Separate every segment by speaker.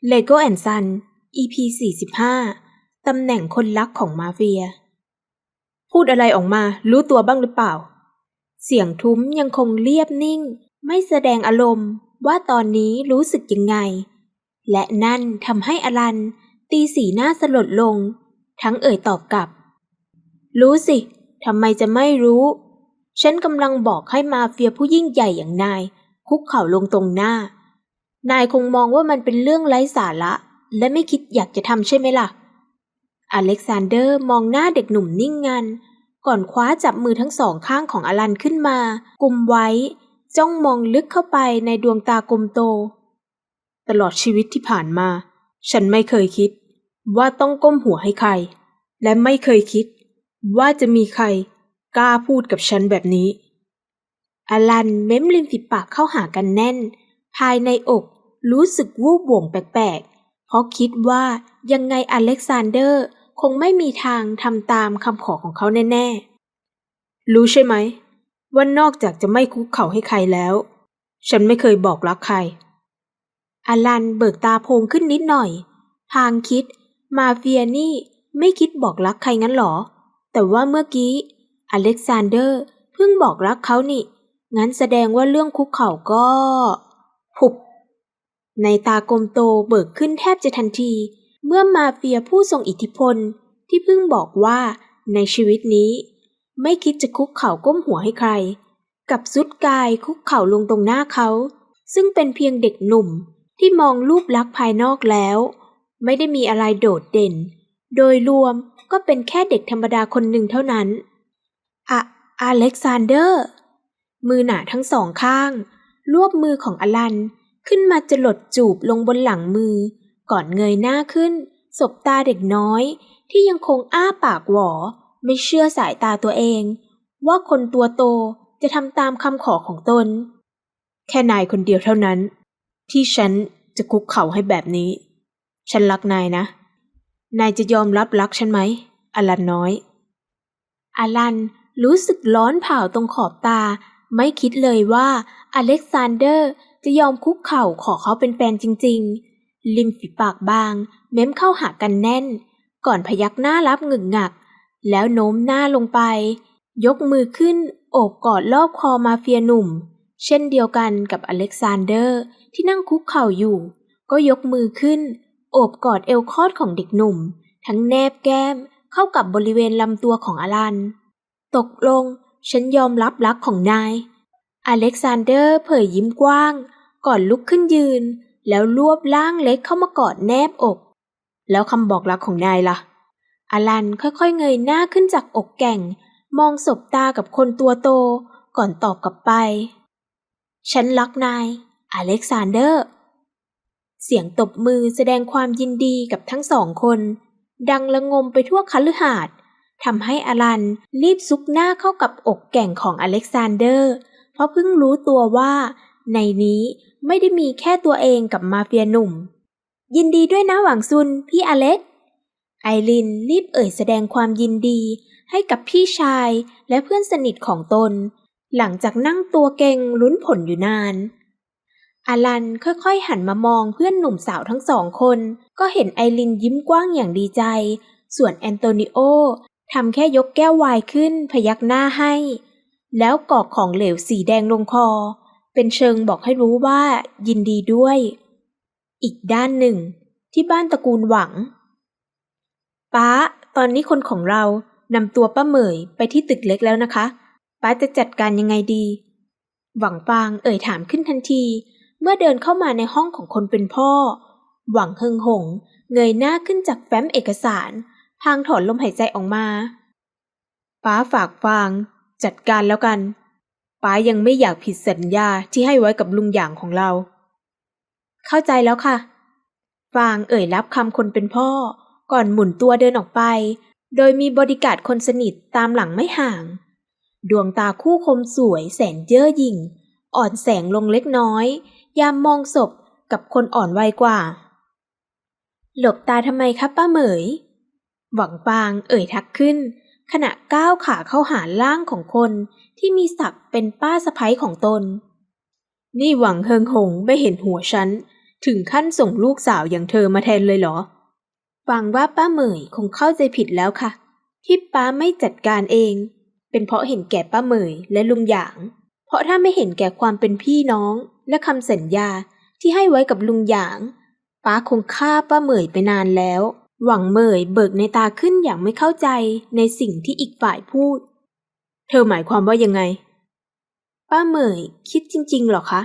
Speaker 1: Lego and Son EP 45 ตำแหน่งคนรักของมาเฟีย พูดอะไรออกมารู้ตัวบ้างหรือเปล่า เสียงทุ้มยังคงเรียบนิ่ง ไม่แสดงอารมณ์ว่าตอนนี้รู้สึกยังไง และนั่นทำให้อลัน ตีสีหน้าสลดลง ทั้งเอ่ยตอบกลับ รู้สิทำไมจะไม่รู้ ฉันกำลังบอกให้มาเฟียผู้ยิ่งใหญ่อย่างนาย คุกเข่าลงตรงหน้า นายคงมองว่ามันเป็นเรื่องไร้สาระ และไม่คิดอยากจะทำใช่ไหมล่ะ อเล็กซานเดอร์มองหน้าเด็กหนุ่มนิ่งงัน ก่อนคว้าจับมือทั้งสองข้างของอลันขึ้นมา กุมไว้ จ้องมองลึกเข้าไปในดวงตากลมโต ตลอดชีวิตที่ผ่านมา ฉันไม่เคยคิด ว่าต้องก้มหัวให้ใคร และไม่เคยคิด ว่าจะมีใคร กล้าพูดกับฉันแบบนี้ อลันเม้มริมฝีปากเข้าหากันแน่น ภายในอก รู้สึกวูบหว่งแปลกๆ เพราะคิดว่ายังไงอเล็กซานเดอร์คงไม่มีทางทำตามคำขอของเขาแน่ๆ รู้ใช่ไหม ว่านอกจากจะไม่คุกเข่าให้ใครแล้ว ฉันไม่เคยบอกรักใคร อลันเบิกตาโพงขึ้นนิดหน่อย พางคิด มาเฟียนี่ไม่คิดบอกรักใครงั้นหรอ แต่ว่าเมื่อกี้ อเล็กซานเดอร์เพิ่งบอกรักเขานี่ งั้นแสดงว่าเรื่องคุกเข่าก็ ในตากลมโตเบิกขึ้นแทบจะทันที เมื่อมาเฟียผู้ทรงอิทธิพลที่เพิ่งบอกว่าในชีวิตนี้ ไม่คิดจะคุกเข่าก้มหัวให้ใคร กับสุดกายคุกเข่าลงตรงหน้าเขา ซึ่งเป็นเพียงเด็กหนุ่มที่มองรูปลักษณ์ภายนอกแล้ว ไม่ได้มีอะไรโดดเด่น โดยรวมก็เป็นแค่เด็กธรรมดาคนหนึ่งเท่านั้นอะอเล็กซานเดอร์ มือหนาทั้งสองข้าง รวบมือของอลัน ขึ้นมาจะหลดจูบลงบนหลังมือ ก่อนเงยหน้าขึ้น สบตาเด็กน้อย ที่ยังคงอ้าปากหวอ ไม่เชื่อสายตาตัวเอง ว่าคนตัวโตจะทำตามคำขอของตน แค่นายคนเดียวเท่านั้น ที่ฉันจะคุกเข่าให้แบบนี้ ฉันรักนายนะ นายจะยอมรับรักฉันไหมอลันน้อยอลันรู้สึกร้อนเผาตรงขอบตา ไม่คิดเลยว่าอเล็กซานเดอร์ จะยอมคุกเข่าขอเขาเป็นแฟนจริง ๆ ริมฝีปากบาง เม้มเข้าหากันแน่น ก่อนพยักหน้ารับงึกงัก แล้วโน้มหน้าลงไป ยกมือขึ้นโอบกอดรอบคอมาเฟียหนุ่ม เช่นเดียวกันกับอเล็กซานเดอร์ที่นั่งคุกเข่าอยู่ ก็ยกมือขึ้น โอบกอดเอวคอดของเด็กหนุ่ม ทั้งแนบแก้มเข้ากับบริเวณลำตัวของอลัน ตกลงฉันยอมรับรักของนาย อเล็กซานเดอร์เผยยิ้มกว้าง ก่อนลุกขึ้นยืน แล้วรวบร่างเล็กเข้ามากอดแนบอก แล้วคำบอกรักของนายล่ะ อลันค่อยๆเงยหน้าขึ้นจากอกแก่ง มองสบตากับคนตัวโต ก่อนตอบกลับไป ฉันรักนาย อเล็กซานเดอร์ เสียงตบมือแสดงความยินดีกับทั้งสองคน ดังละงมไปทั่วคฤหาสน์ทำให้อลันรีบซุกหน้าเข้ากับอกแก่งของอเล็กซานเดอร์ เพราะเพิ่งรู้ตัวว่า ในนี้ไม่ได้มีแค่ตัวเองกับมาเฟียหนุ่ม ยินดีด้วยนะหวังซุนพี่อเล็ก ไอรินรีบเอ่ยแสดงความยินดีให้กับพี่ชายและเพื่อนสนิทของตน หลังจากนั่งตัวเก่งลุ้นผลอยู่นานอลันค่อยๆหันมามองเพื่อนหนุ่มสาวทั้งสองคน ก็เห็นไอรินยิ้มกว้างอย่างดีใจ ส่วนแอนโตนิโอทำแค่ยกแก้ววายขึ้นพยักหน้าให้ แล้วกอกของเหลวสีแดงลงคอ เป็นเชิงบอกให้รู้ว่ายินดีด้วย อีกด้านหนึ่ง ที่บ้านตระกูลหวัง ป้า ตอนนี้คนของเรานำตัวป้าเหมยไปที่ตึกเล็กแล้วนะคะ ป้าจะจัดการยังไงดี หวังฟางเอ่ยถามขึ้นทันที เมื่อเดินเข้ามาในห้องของคนเป็นพ่อ หวังเฮงหง เงยหน้าขึ้นจากแฟ้มเอกสาร พางถอนลมหายใจออกมา ป้าฝากฟาง จัดการแล้วกัน ป้ายังไม่อยากผิดสัญญาที่ให้ไว้กับลุงอย่างของเรา เข้าใจแล้วค่ะ ฟางเอ่ยรับคำคนเป็นพ่อ ก่อนหมุนตัวเดินออกไป โดยมีบริการคนสนิทตามหลังไม่ห่าง ดวงตาคู่คมสวยแสนเย่อหยิ่ง อ่อนแสงลงเล็กน้อย ยามมองศพกับคนอ่อนวัยกว่า หลบตาทำไมครับป้าเหมย หวังปางเอ่ยทักขึ้น ขณะก้าวขาเข้าหาร่างของคนที่มีศักดิ์เป็นป้าสะพ้ยของตน นี่หวังเฮิงหงไม่เห็นหัวฉัน ถึงขั้นส่งลูกสาวอย่างเธอมาแทนเลยเหรอ ฟังว่าป้าเหมยคงเข้าใจผิดแล้วค่ะ ที่ป้าไม่จัดการเอง เป็นเพราะเห็นแก่ป้าเหมยและลุงหยาง เพราะถ้าไม่เห็นแก่ความเป็นพี่น้องและคำสัญญาที่ให้ไว้กับลุงหยาง ป้าคงฆ่าป้าเหมยไปนานแล้ว หวังเหมยเบิกในตาขึ้นอย่างไม่เข้าใจในสิ่งที่อีกฝ่ายพูด เธอหมายความว่ายังไง ป้าเหมยคิดจริงๆหรอคะ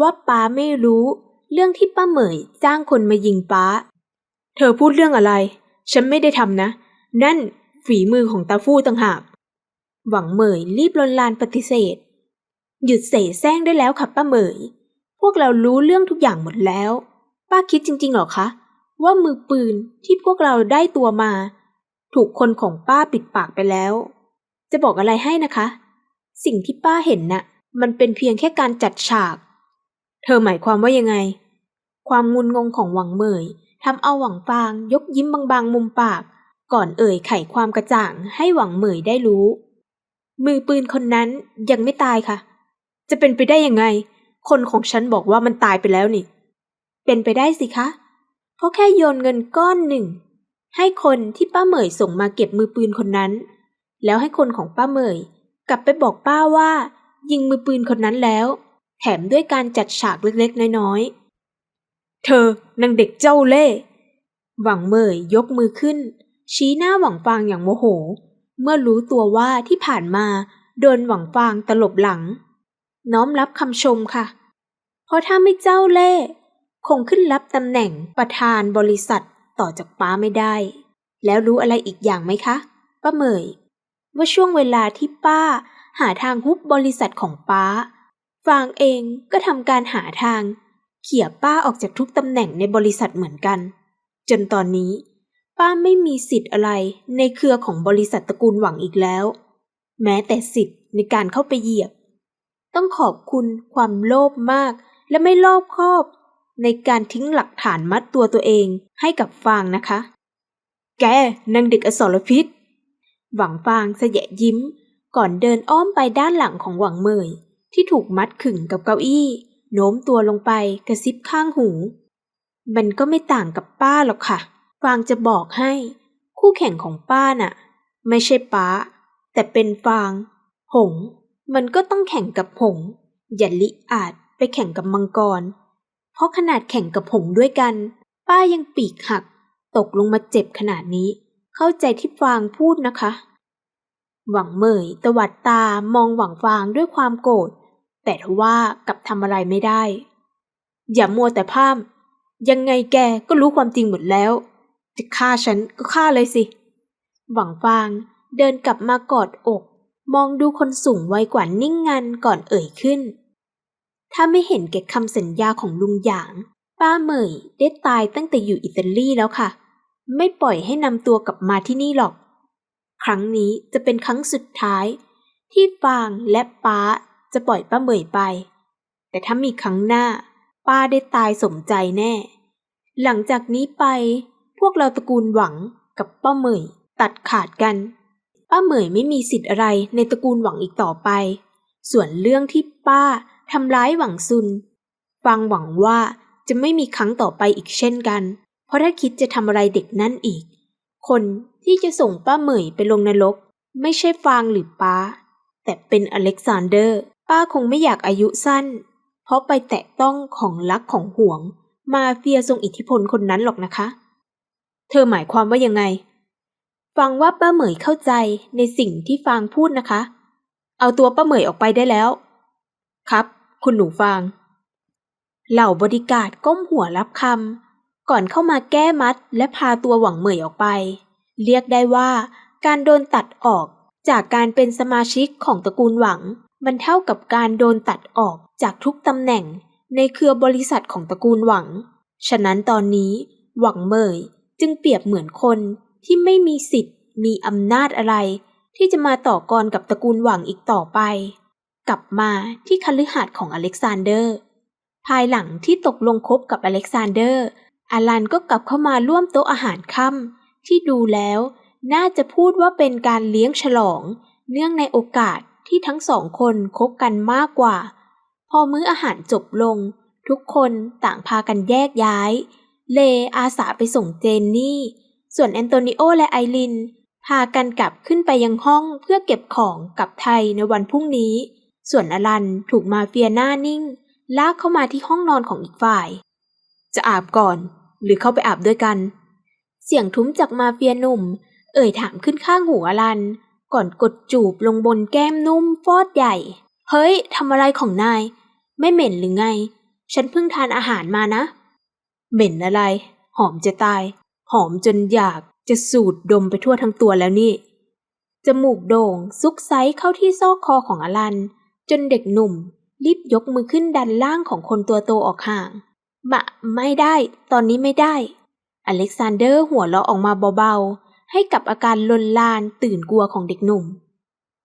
Speaker 1: ว่าป้าไม่รู้ เรื่องที่ป้าเหมยจ้างคนมายิงป้า เธอพูดเรื่องอะไร ฉันไม่ได้ทำนะ นั่นฝีมือของตาฟู่ต่างหาก หวังเหมยรีบลนลานปฏิเสธ หยุดเสแสร้งได้แล้วค่ะป้าเหมย พวกเรารู้เรื่องทุกอย่างหมดแล้ว ป้าคิดจริงๆหรอคะ ว่ามือปืนที่พวกเราได้ตัวมา ถูกคนของป้าปิดปากไปแล้ว จะบอกอะไรให้นะคะ สิ่งที่ป้าเห็นน่ะ มันเป็นเพียงแค่การจัดฉาก เธอหมายความว่ายังไง ความงุนงงของหวังเหมยทำเอาหวังฟางยกยิ้มบางๆ มุมปาก ก่อนเอ่ยไขความกระจ่างให้หวังเหมยได้รู้ มือปืนคนนั้นยังไม่ตายค่ะ จะเป็นไปได้ยังไง คนของฉันบอกว่ามันตายไปแล้วนี่ เป็นไปได้สิคะ เพราะแค่โยนเงินก้อนหนึ่ง ให้คนที่ป้าเหมยส่งมาเก็บมือปืนคนนั้น แล้วให้คนของป้าเหมย กลับไปบอกป้าว่า ยิงมือปืนคนนั้นแล้ว แถมด้วยการจัดฉากเล็กๆ น้อยๆ เธอนางเด็กเจ้าเล่ห์หวังเหมยยกมือขึ้น ชี้หน้าหวังฟางอย่างโมโห เมื่อรู้ตัวว่าที่ผ่านมาโดนหวังฟางตลบหลัง น้อมรับคำชมค่ะ เพราะถ้าไม่เจ้าเล่ห์ คงขึ้นรับตำแหน่งประธานบริษัทต่อจากป้าไม่ได้ แล้วรู้อะไรอีกอย่างไหมคะป้าเหมย ว่าช่วงเวลาที่ป้าหาทางฮุบบริษัทของป้า ฟางเองก็ทำการหาทาง เขี่ยป้าออกจากทุกตำแหน่งในบริษัทเหมือนกัน จนตอนนี้ ป้าไม่มีสิทธิ์อะไรในเครือของบริษัทตระกูลหวังอีกแล้ว แม้แต่สิทธิ์ในการเข้าไปเหยียบ ต้องขอบคุณความโลภมากและไม่รอบคอบ ในการทิ้งหลักฐานมัดตัวตัวเองให้กับฟางนะคะ แกนางเด็กอสรพิษ หวังฟางเสยะยิ้ม ก่อนเดินอ้อมไปด้านหลังของหวังเมยที่ถูกมัดขึงกับเก้าอี้โน้มตัวลงไปกระซิบข้างหู มันก็ไม่ต่างกับป้าหรอกค่ะ ฟางจะบอกให้ คู่แข่งของป้าน่ะ ไม่ใช่ป้า แต่เป็นฟาง หง มันก็ต้องแข่งกับหง อย่าลิอาจไปแข่งกับมังกร เพราะขนาดแข่งกับหงด้วยกัน ป้ายังปีกหัก ตกลงมาเจ็บขนาดนี้ เข้าใจที่ฟางพูดนะคะ หวังเหมยตวัดตามองหวังฟางด้วยความโกรธ แต่ทว่ากับทำอะไรไม่ได้ อย่ามัวแต่พร่ำยังไงแกก็รู้ความจริงหมดแล้ว จะฆ่าฉันก็ฆ่าเลยสิ หวังฟางเดินกลับมากอดอก มองดูคนสูงวัยกว่านิ่งงันก่อนเอ่ยขึ้น ถ้าไม่เห็นแก่คำสัญญาของลุงหยาง ป้าเหมยได้ตายตั้งแต่อยู่อิตาลีแล้วค่ะ ไม่ปล่อยให้นำตัวกลับมาที่นี่หรอก ครั้งนี้จะเป็นครั้งสุดท้าย ที่ฟางและป้าจะปล่อยป้าเหมยไป แต่ถ้ามีครั้งหน้า ป้าได้ตายสมใจแน่ หลังจากนี้ไป พวกเราตระกูลหวังกับป้าเหมยตัดขาดกัน ป้าเหมยไม่มีสิทธิ์อะไรในตระกูลหวังอีกต่อไป ส่วนเรื่องที่ป้า ทำร้ายหวังซุนฟังหวังว่าจะไม่มีครั้งต่อไปอีกเช่นกัน เพราะถ้าคิดจะทำอะไรเด็กนั่นอีก คนที่จะส่งป้าเหมยไปลงนรก ไม่ใช่ฟางหรือป้า แต่เป็นอเล็กซานเดอร์ ป้าคงไม่อยากอายุสั้น เพราะไปแตะต้องของรักของห่วง มาเฟียทรงอิทธิพลคนนั้นหรอกนะคะ เธอหมายความว่ายังไงฟังว่าป้าเหมยเข้าใจในสิ่งที่ฟางพูดนะคะ เอาตัวป้าเหมยออกไปได้แล้ว ครับ คุณหนูฟาง เหล่าบริการก้มหัวรับคำก่อนเข้ามาแก้มัดและพาตัวหวังเหมยออกไป เรียกได้ว่า การโดนตัดออกจากการเป็นสมาชิกของตระกูลหวัง มันเท่ากับการโดนตัดออกจากทุกตำแหน่งในเครือบริษัทของตระกูลหวัง ฉะนั้นตอนนี้ หวังเหมยจึงเปรียบเหมือนคนที่ไม่มีสิทธิ์ มีอำนาจอะไร ที่จะมาต่อกรกับตระกูลหวังอีกต่อไป กลับมาที่คฤหาสน์ของอเล็กซานเดอร์ ภายหลังที่ตกลงคบกับอเล็กซานเดอร์ อาลันก็กลับเข้ามาร่วมโต๊ะอาหารค่ำที่ดูแล้ว น่าจะพูดว่าเป็นการเลี้ยงฉลอง เนื่องในโอกาสที่ทั้งสองคนคบกันมากกว่า พอมื้ออาหารจบลง ทุกคนต่างพากันแยกย้าย เลอาสาไปส่งเจนนี่ ส่วนแอนโตนิโอและไอรินพากันกลับขึ้นไปยังห้องเพื่อเก็บของกับไทยในวันพรุ่งนี้ ส่วนอลันถูกมาเฟียหน้านิ่ง ลากเข้ามาที่ห้องนอนของอีกฝ่าย จะอาบก่อน หรือเข้าไปอาบด้วยกัน เสียงทุ้มจากมาเฟียหนุ่ม เอ่ยถามขึ้นข้างหูอลัน ก่อนกดจูบลงบนแก้มนุ่มฟอดใหญ่ เฮ้ยทำอะไรของนาย ไม่เหม็นหรือไง ฉันเพิ่งทานอาหารมานะ เหม็นอะไร หอมจะตาย หอมจนอยากจะสูดดมไปทั่วทั้งตัวแล้วนี่จมูกโด่งซุกไซเข้าที่ซอกคอของอลัน จนเด็กหนุ่ม รีบยกมือขึ้นดันล่างของคนตัวโตออกห่าง บะ ไม่ได้ ตอนนี้ไม่ได้ อเล็กซานเดอร์หัวเราะออกมาเบาๆ ให้กับอาการลนลานตื่นกลัวของเด็กหนุ่ม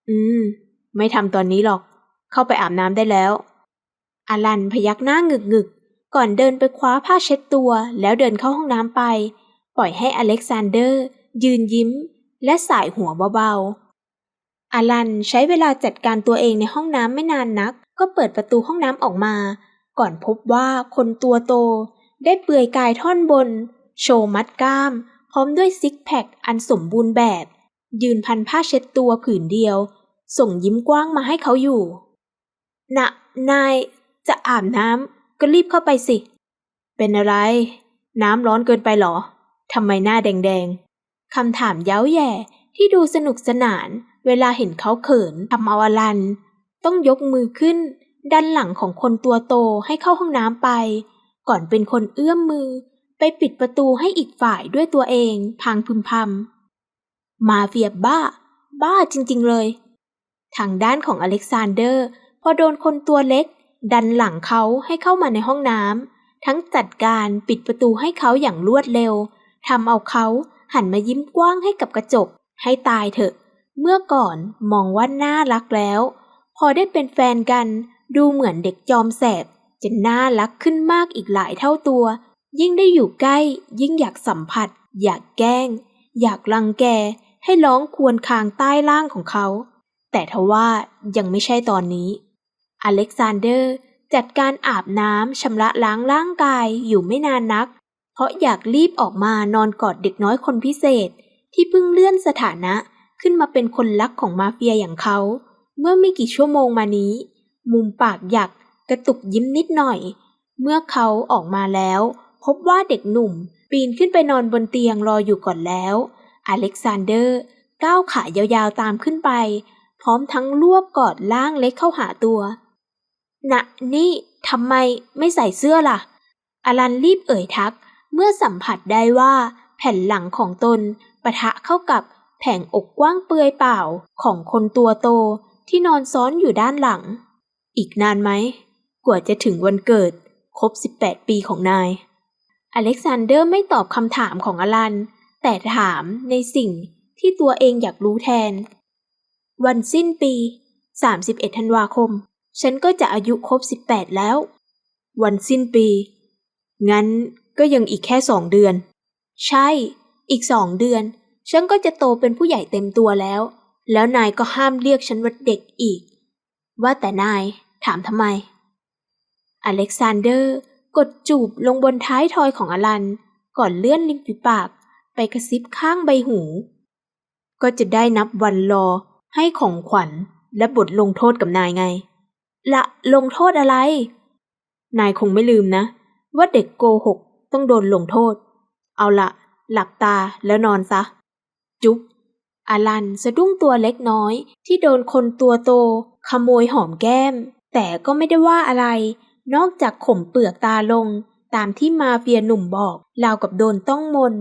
Speaker 1: อืม ไม่ทำตอนนี้หรอก เข้าไปอาบน้ำได้แล้วอลันพยักหน้างึกงึกก่อนเดินไปคว้าผ้าเช็ดตัวแล้วเดินเข้าห้องน้ำไป ปล่อยให้อเล็กซานเดอร์ ยืนยิ้ม และสายหัวเบา ๆอลันใช้เวลาจัดการตัวเองในห้องน้ำไม่นานนัก ก็เปิดประตูห้องน้ำออกมา ก่อนพบว่าคนตัวโต ได้เปลือยกายท่อนบน โชว์มัดกล้าม พร้อมด้วยซิกแพคอันสมบูรณ์แบบ ยืนพันผ้าเช็ดตัวผืนเดียว ส่งยิ้มกว้างมาให้เขาอยู่นะนาย จะอาบน้ำก็รีบเข้าไปสิ เป็นอะไร น้ำร้อนเกินไปเหรอทำไมหน้าแดงๆคำถามเย้าแย่ ที่ดูสนุกสนาน เวลาเห็นเขาเขินทำเอาอลัน ต้องยกมือขึ้น ดันหลังของคนตัวโตให้เข้าห้องน้ำไป ก่อนเป็นคนเอื้อมมือ ไปปิดประตูให้อีกฝ่ายด้วยตัวเอง พังพึมพำมาเฟียบ้า บ้าจริง ๆ เลย ทางด้านของอเล็กซานเดอร์ พอโดนคนตัวเล็ก ดันหลังเขาให้เข้ามาในห้องน้ำทั้งจัดการปิดประตูให้เขาอย่างรวดเร็วทำเอาเขาหันมายิ้มกว้างให้กับกระจก ให้ตายเถอะ เมื่อก่อนมองว่าน่ารักแล้ว พอได้เป็นแฟนกันดูเหมือนเด็กจอมแสบ จะน่ารักขึ้นมากอีกหลายเท่าตัว ยิ่งได้อยู่ใกล้ ยิ่งอยากสัมผัส อยากแกล้ง อยากรังแก ให้ร้องควรคางใต้ล่างของเขา แต่ทว่ายังไม่ใช่ตอนนี้ อเล็กซานเดอร์จัดการอาบน้ำชำระล้างร่างกายอยู่ไม่นานนัก เพราะอยากรีบออกมานอนกอดเด็กน้อยคนพิเศษ ที่เพิ่งเลื่อนสถานะขึ้นมาเป็นคนรักของมาเฟียอย่างเขา เมื่อไม่กี่ชั่วโมงมานี้ มุมปากหยักกระตุกยิ้มนิดหน่อย เมื่อเขาออกมาแล้ว พบว่าเด็กหนุ่ม ปีนขึ้นไปนอนบนเตียงรออยู่ก่อนแล้ว อเล็กซานเดอร์ ก้าวขายาวๆตามขึ้นไป พร้อมทั้งรวบกอดล่างเล็กเข้าหาตัวนะนี่ทำไมไม่ใส่เสื้อล่ะ อลันรีบเอ่ยทัก เมื่อสัมผัสได้ว่า แผ่นหลังของตน ปะทะเข้ากับแผงอกกว้างเปลือยเปล่าของคนตัวโตที่นอนซ้อนอยู่ด้านหลัง อีกนานไหม กว่าจะถึงวันเกิด ครบ 18 ปีของนาย อเล็กซานเดอร์ไม่ตอบคำถามของอลัน แต่ถามในสิ่งที่ตัวเองอยากรู้แทน วันสิ้นปี 31 ธันวาคม ฉันก็จะอายุครบ 18 แล้ว วันสิ้นปี งั้นก็ยังอีกแค่สองเดือน ใช่ อีกสองเดือน ฉันก็จะโตเป็นผู้ใหญ่เต็มตัวแล้ว แล้วนายก็ห้ามเรียกฉันว่าเด็กอีก ว่าแต่นายถามทำไม อเล็กซานเดอร์กดจูบลงบนท้ายทอยของอลัน ก่อนเลื่อนริมฝีปากไปกระซิบข้างใบหู ก็จะได้นับวันรอให้ของขวัญและบทลงโทษกับนายไง ละลงโทษอะไร นายคงไม่ลืมนะ ว่าเด็กโกหกต้องโดนลงโทษ เอาละ หลับตาแล้วนอนซะ จุ๊บอาลันสะดุ้งตัวเล็กน้อยที่โดนคนตัวโต ขโมยหอมแก้ม แต่ก็ไม่ได้ว่าอะไร นอกจากข่มเปลือกตาลง ตามที่มาเฟียหนุ่มบอกราวกับโดนต้องมน